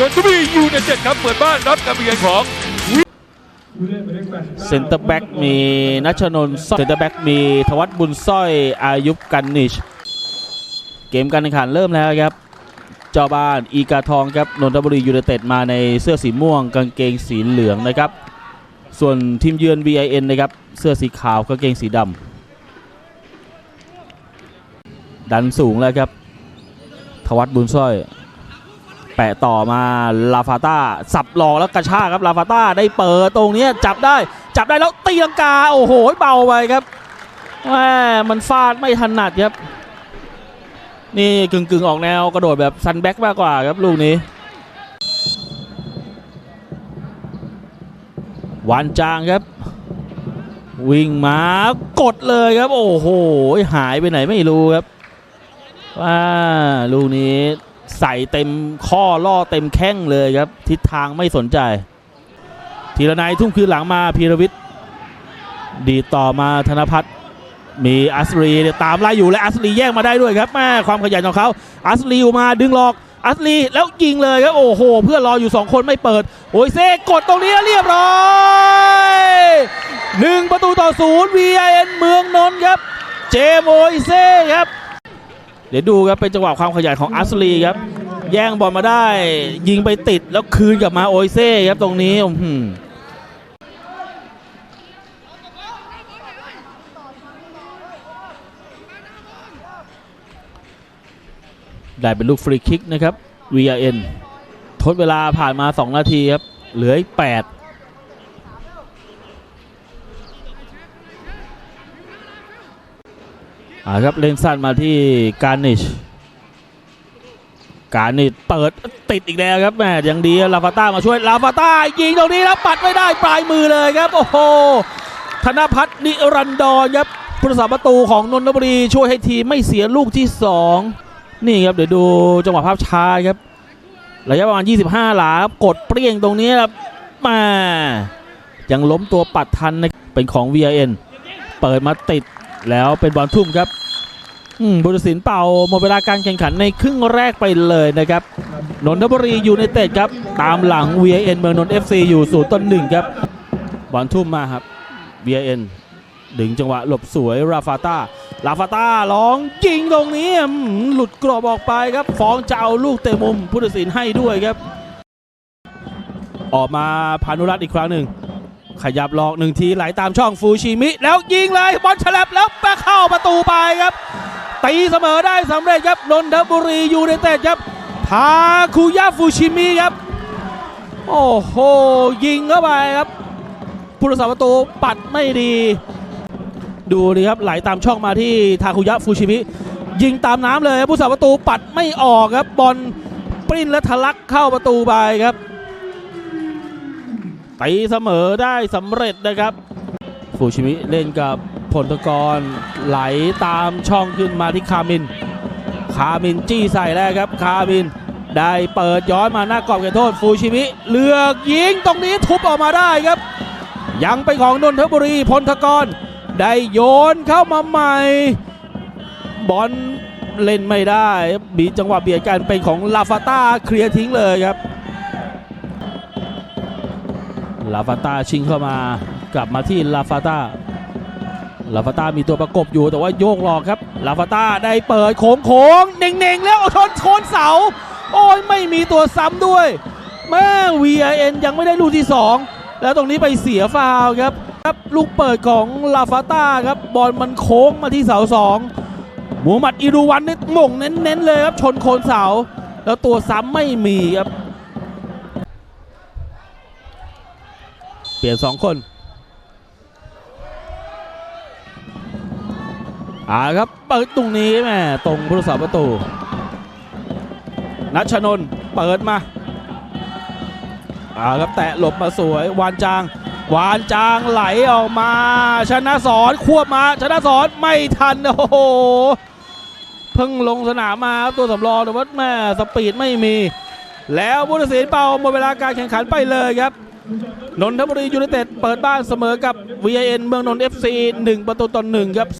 นนบุรียูไนเต็ดครับเปิดบ้านรับการเยือนของเซ็นเตอร์แบ็กมีนัชนนท์เซ็นเตอร์แบ็กมีธวัฒน์บุญสร้อยอายุกันนิช เกมการแข่งขันเริ่มแล้วครับ เจ้าบ้านอีกาทองครับนนทบุรียูไนเต็ดมาในเสื้อสีม่วง กางเกงสีเหลืองนะครับ ส่วนทีมเยือน VIN นะครับเสื้อสีขาวกางเกงสีดำดันสูงแล้วครับธวัฒบุญสร้อย ปะต่อมาลาฟาต้าสับหลอกแล้วกระชากครับลาฟาต้าได้เปิดตรงนี้จับได้จับได้แล้วตีลังกาโอ้โหเบาไปครับแหมมันฟาดไม่ถนัดครับ นี่กึ่งกึ่งๆออกแนวกระโดดแบบซันแบ็กมากกว่าครับลูกนี้วานจางครับ วิ่งมากดเลยครับ โอ้โหหายไปไหนไม่รู้ครับว่าลูกนี้ ใส่เต็มข้อล่อเต็มแข้งเลยครับ ทิศทางไม่สนใจ ทีละนายทุ่มคืนหลังมาพีรวิทย์ดีต่อมาธนพัฒน์มีอัสรีตามไล่อยู่และอัสรีแย่งมาได้ด้วยครับแม่ความขยันของเขาอัสรีออกมาดึงหลอกอัสรีแล้วยิงเลยครับ โอ้โห เพื่อนรออยู่ 2 คนไม่เปิด โอ้ยเซ่กดตรงนี้เรียบร้อยหนึ่งประตูต่อศูนย์ VIN เมืองนนท์ครับ เจมโอยเซ่ครับ เดี๋ยวดูครับเป็นจังหวะความขยันของอัสลีครับ แย่งบอลมาได้ ยิงไปติดแล้วคืนกลับมาโอยเซ่ครับตรงนี้อื้อหือได้เป็นลูกฟรีคิกนะครับ VRN ทดเวลาผ่านมา 2 นาทีครับ เหลืออีก8 อ่าครับเล่นสั้นมาที่การนิช การนิชเปิดติดอีกแล้วครับแม่ยังดีลาฟาต้ามาช่วยลาฟาต้ายิงตรงนี้แล้วปัดไม่ได้ปลายมือเลยครับ โอ้โหธนพัฒน์นิรันดรครับผู้รักษาประตูของนนทบุรีช่วยให้ทีมไม่เสียลูกที่ 2 นี่ครับเดี๋ยวดูจังหวะภาพช้าครับระยะประมาณ 25 หลาครับกดเปรี้ยงตรงนี้ครับมายังล้มตัวปัดทันนะเป็นของ VIN เปิดมาติดแล้วเป็นบอลทุ่มครับ บุรศิลป์เป่าหมดเวลาการแข่งขันในครึ่งแรกไปเลยนะครับนนทบุรียูไนเต็ดครับ ตามหลัง VN เมืองนนท์ FC อยู่ศูนย์ต้นหนึ่งครับบอลทุ่มมาครับ VN ดึงจังหวะหลบสวยราฟาต้าราฟาต้าร้องยิงตรงนี้หลุดกรอบออกไปครับ ฟ้องจะเอาลูกเตะมุมผู้ตัดสินให้ด้วยครับ ออกมาพานุรัตน์อีกครั้งหนึ่ง ขยับหลอกหนึ่งทีไหลตามช่องฟูชิมิ แล้วยิงเลยบอลฉลับแล้วไปเข้าประตูไปครับ ตีเสมอได้สำเร็จครับนนทบุรียูไนเต็ดครับทาคุยะฟูชิมิครับ โอ้โห ยิงเข้าไปครับผู้รักษาประตูปัดไม่ดี ดูดิครับไหลตามช่องมาที่ทาคุยะฟูชิมิยิงตามน้ำเลยผู้รักษาประตูปัดไม่ออกครับบอลปริ้นและทะลักเข้าประตูไปครับตีเสมอได้สำเร็จนะครับฟูชิมิเล่นกับ พลตกรไหลตามช่องขึ้นมาที่คามิน คามินจี้ใส่แล้วครับคามิน ได้เปิดย้อนมาหน้ากรอบเขตโทษฟูชิมิ เลือกยิงตรงนี้ทุบออกมาได้ครับ ยังเป็นของนนทบุรีพลทกร ได้โยนเข้ามาใหม่ บอลเล่นไม่ได้มีจังหวะเบียดกันเป็นของลาฟาต้าเคลียร์ทิ้งเลยครับลาฟาต้าชิงเข้ามากลับมาที่ลาฟาต้า ลาฟาต้ามีตัวประกบอยู่แต่ว่าโยกหลอกครับ ลาฟาต้าได้เปิดโค้งโค้งเน่งๆ แล้วชนโคนเสา โอ้ยไม่มีตัวซ้ำด้วย แม่ VIN ยังไม่ได้ลูกที่ 2 แล้วตรงนี้ไปเสียฟาวครับครับลูกเปิดของลาฟาต้าครับบอลมันโค้งมาที่เสาสองมูมหมัดอิรูวันนี่ม่งเน้นๆเลยครับชนโคนเสา แล้วตัวซ้ำไม่มีครับ เปลี่ยน 2 คน อ่าครับเปิดตรงนี้แม่ตรงผู้รักษาประตูนัชนน์เปิดมาอ่าครับแตะหลบมาสวยวานจาง วานจางไหลออกมา ชนะสอนควบมา ชนะสอนไม่ทันโอ้โหเพิ่งลงสนามมาครับตัวสำรองแต่ว่าแม่สปีดไม่มี แล้วผู้ตัดสินเป่าหมดเวลาการแข่งขันไปเลยครับนนทบุรียูไนเต็ดเปิดบ้านเสมอกับ VIN เมืองนนท์ FC 1 ประตูต่อ1ครับ